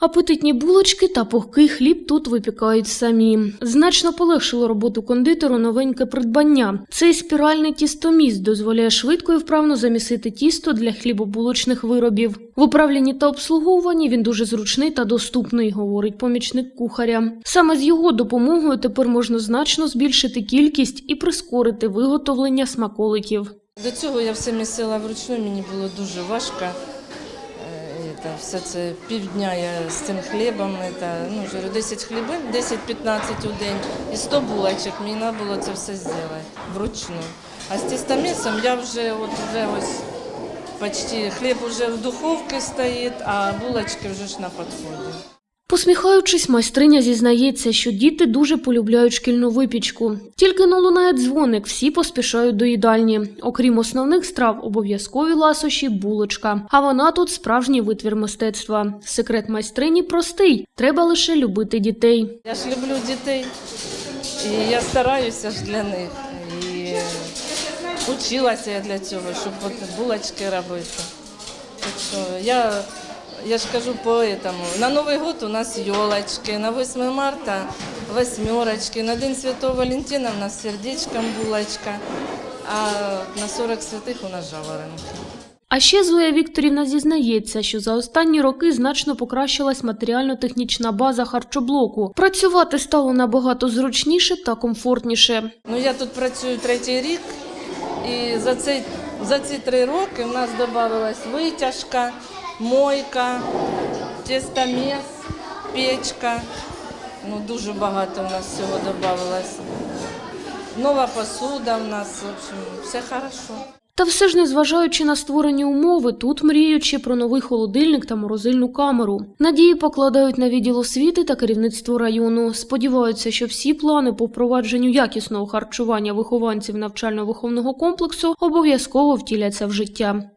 Апетитні булочки та пухкий хліб тут випікають самі. Значно полегшило роботу кондитеру новеньке придбання. Цей спіральний тістоміст дозволяє швидко і вправно замісити тісто для хлібобулочних виробів. В управлінні та обслуговуванні він дуже зручний та доступний, говорить помічник кухаря. Саме з його допомогою тепер можна значно збільшити кількість і прискорити виготовлення смаколиків. До цього я все місила вручну, мені було дуже важко. Е, все це півдня я з цим хлібом, Та, ну, журю, 10 хлібин, 10-15 у день і 100 булочок. Мені треба було це все зробити вручну. А з тістомісом я вже от вже ось почти хліб вже в духовці стоїть, а булочки вже ж на підході. Посміхаючись, майстриня зізнається, що діти дуже полюбляють шкільну випічку. Тільки но лунає дзвоник, всі поспішають до їдальні. Окрім основних страв, обов'язкові ласощі, булочка. А вона тут справжній витвір мистецтва. Секрет майстрині простий: треба лише любити дітей. Я ж люблю дітей, і я стараюся ж для них. І училася я для цього, щоб булочки робити. Так що я, я ж кажу по этому. На Новий год у нас елочки, на 8 марта восьмерочки, на День Святого Валентина у нас сердечком булочка, а на 40 святих у нас жаворонки. А ще Зоя Вікторівна зізнається, що за останні роки значно покращилась матеріально-технічна база харчоблоку. Працювати стало набагато зручніше та комфортніше. Ну, я тут працюю третій рік, і за, цей, за ці три роки в нас додавалась витяжка, мойка, тестомес, печка. Ну, дуже багато в нас всього додавалось. Нова посуда в нас, в общем, все хорошо. Та все ж, незважаючи на створені умови, тут мріють ще про новий холодильник та морозильну камеру. Надії покладають на відділ освіти та керівництво району. Сподіваються, що всі плани по впровадженню якісного харчування вихованців навчально-виховного комплексу обов'язково втіляться в життя.